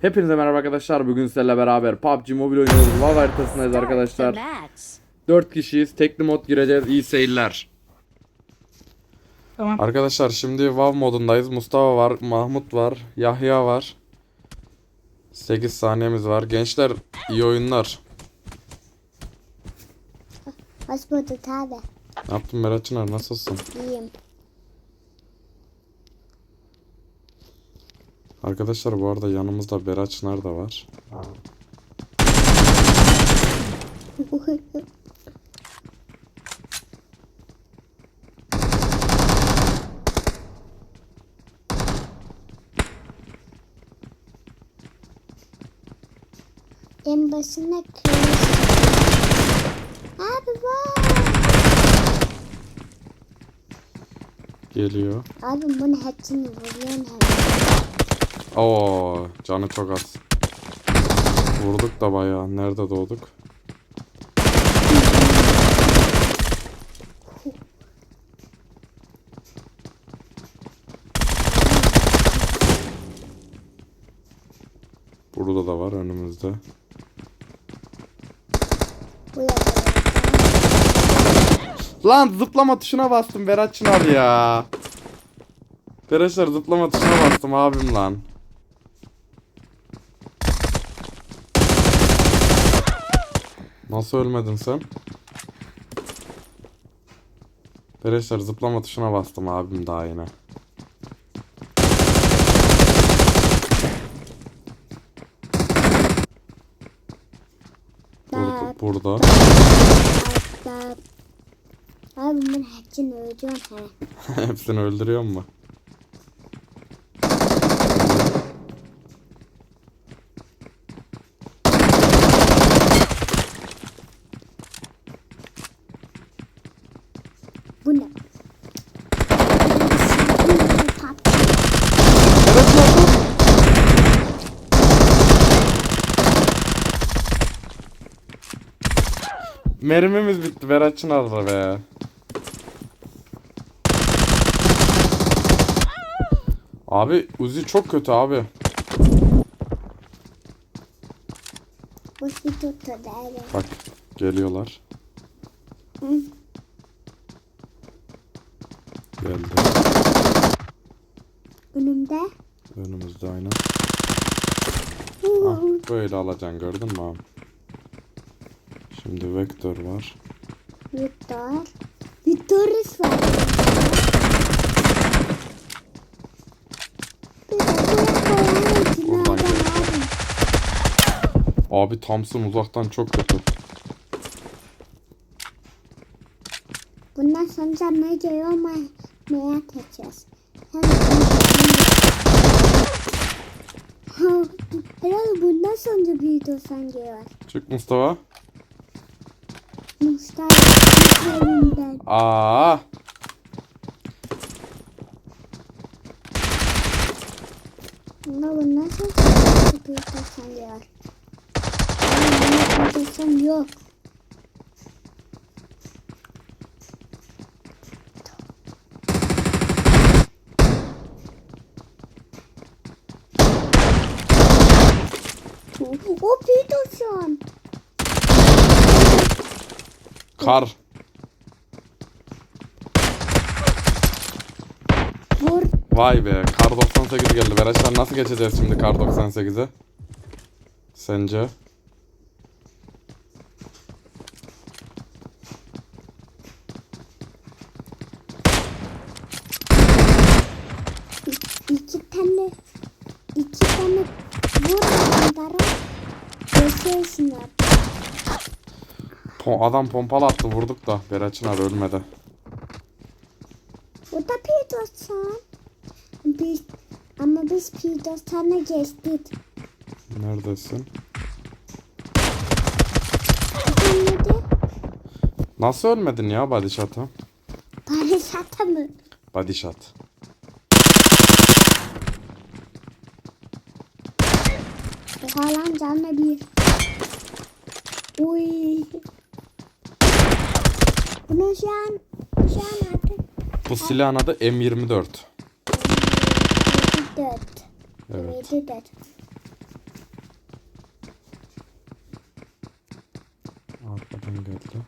Hepinize merhaba arkadaşlar. Bugün sizlerle beraber PUBG Mobile oynuyoruz. WoW haritasındayız arkadaşlar. Match. 4 kişiyiz. Tekli mod gireceğiz. İyi seyirler. Tamam. Arkadaşlar şimdi WoW modundayız. Mustafa var, Mahmut var, Yahya var. 8 saniyemiz var. Gençler iyi oyunlar. Hoş bulduk abi. Ne yaptın Berat Çınar? Nasılsın? İyiyim. Arkadaşlar bu arada yanımızda Berat Çınar da var. en başına kırmızı. Abi var. Geliyor. Abi bunu hepsini vuruyorsun. Oo, canı çok az. Vurduk da bayağı. Nerede doğduk? Burada da var önümüzde. Lan zıplama tuşuna bastım Berat Çınar ya. Arkadaşlar zıplama tuşuna bastım abim lan. Nasıl ölmedin sen? Arkadaşlar zıplama tuşuna bastım abim daha yine. Burada. burada. Abi bunu hepsini öldürüyorsun hemen. Hepsini öldürüyor mu? Bu ne? Mermimiz bitti Berat Çınar'da be. Abi Uzi çok kötü abi. Tuttu. Bak geliyorlar. Hı. Geldi. Önümde. Önümüzde aynen. Ah, böyle alacaksın gördün mü abi? Şimdi vektör var. Victor. Victorus var. Gel. abi? Thompson uzaktan çok kötü. Bundan sonra ne geliyor ama merak edeceğiz. Herhalde bundan sonra bir dosan geliyor. Çık Mustafa. Mustafa evinden. Aa. Ama bundan sonra dosan geliyor. Ama dosan yok. O dosan. Kar. Vur. Vay be kar 98 geldi. Beratlar nasıl geçeceğiz şimdi kar 98'e? Sence? İki tane iki tane vur adamlara geçiyorsun abi. Adam pompalı attı vurduk da Berat Çınar ölmedi. Bu da Peterson. Biz, ama biz Peterson'a geçtik. Neredesin? De Nasıl ölmedin ya body shot'a? Ata mı? Body shot. Haaland canlı bir. Uy. Bunun şu an, şu an artık... Bu silahın adı M24. 24. Evet. 24. Arkadan geldi.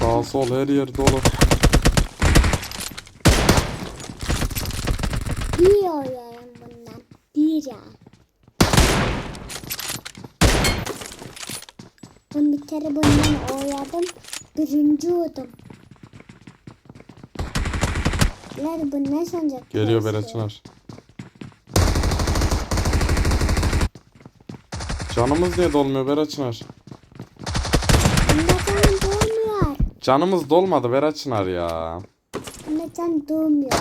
Sağ sol her yer dolu. Kere bundan oynadım. Birinci oldum. Lan bu ne sancak? Geliyor? Berat Çınar. Canımız niye dolmuyor Berat Çınar? Neden doğmuyor? Canımız dolmadı Berat Çınar ya. Neden doğmuyor?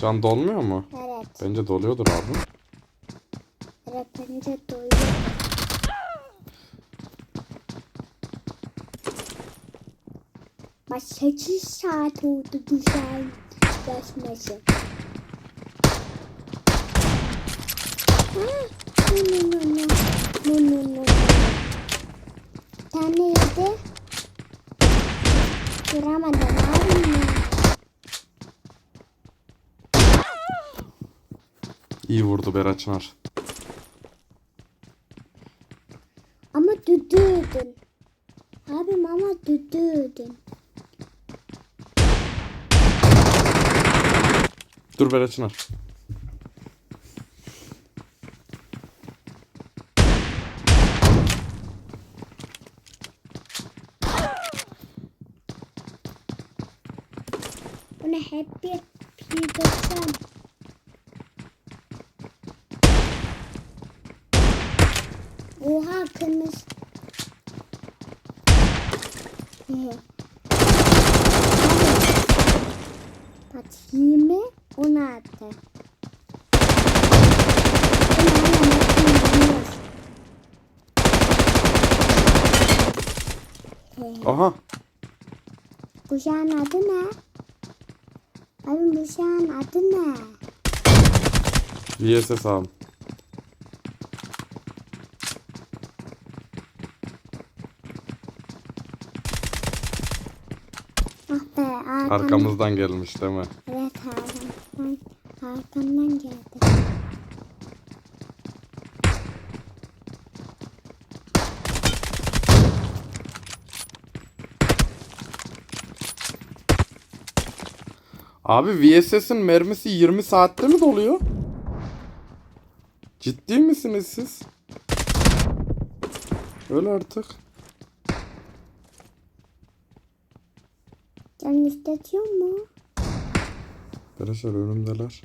Can dolmuyor mu? Evet. Bence doluyordur abi. Evet bence doğuyor. Bak 8 saat oldu güzel geçmesi. No no no no. No no no. Tane yedi. Duramadım abi mi? İyi vurdu Berat Çınar. Ama düdüğüdün. Abim ama düdüğüdün. Dur Berat Çınar. Bunu hep bir pidasam. Oha kırmızı. Ee, Bak 20 16. Bunu hemen yapayım, biliyorsun. Ee, Aha. Bu şahın adı ne? Abi bu şahın adı ne? VSS abi. Ah be. Arkamızdan gelmiş değil mi? Arkamdan. Geldi. Abi VSS'in mermisi 20 saatte mi doluyor? Ciddi misiniz siz? Öyle artık. Can istetiyor mu? Arkadaşlar önümdeler.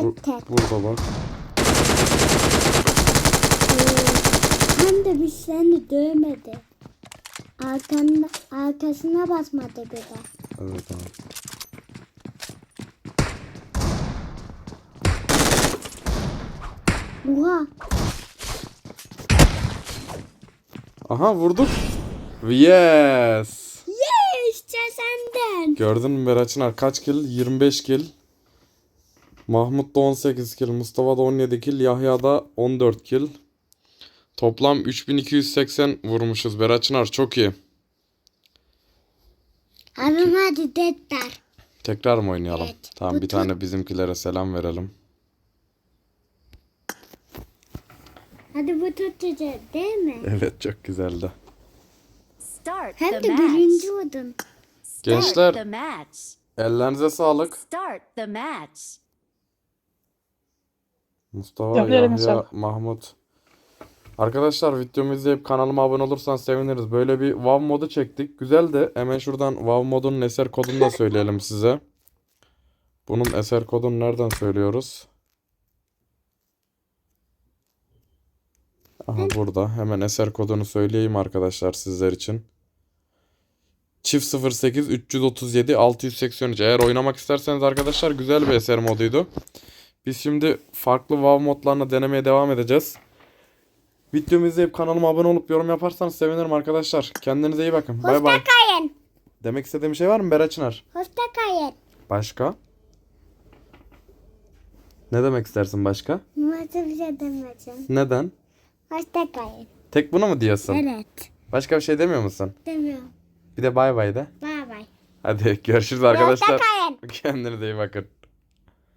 Tek tek. burada bak. Hem de bir seni dövmedi. Arkanda, arkasına basmadı bir de. Evet abi. Oha. Aha vurduk. Yes. İşte senden. Gördün mü Berat Çınar kaç kill? 25 kill. Mahmut da 18 kill, Mustafa da 17 kill, Yahya da 14 kill. Toplam 3280 vurmuşuz Berat Çınar çok iyi. Abim hadi dettar. Tekrar mı oynayalım? Evet. Tamam bir tane bizimkilere selam verelim. Hadi bu tutucu değil mi? Evet çok güzeldi. Start Hem de birinci oldun. Start Gençler-. Ellerinize sağlık. Start the match. Mustafa, Yahya, sağlık. Mahmut. Arkadaşlar videomu izleyip kanalıma abone olursan seviniriz. Böyle bir WoW modu çektik. Güzel de hemen şuradan WoW modunun eser kodunu da söyleyelim size. Bunun eser kodunu nereden söylüyoruz? Aha burada. Hemen eser kodunu söyleyeyim arkadaşlar sizler için. Çift 08 337 683. Eğer oynamak isterseniz arkadaşlar güzel bir eser moduydu. Biz şimdi farklı WoW modlarını denemeye devam edeceğiz. Videomu izleyip kanalıma abone olup yorum yaparsanız sevinirim arkadaşlar. Kendinize iyi bakın. Bay bay. Kayın. Demek istediğim bir şey var mı Berat Çınar? Hoşça kayın. Başka? Ne demek istersin başka? Nasıl bir şey demeyeceğim. Neden? Hoşça kayın. Tek bunu mu diyorsun? Evet. Başka bir şey demiyor musun? Demiyorum. Bir de bay bay de. Bay bay. Hadi görüşürüz arkadaşlar. kayın. Kendinize iyi bakın.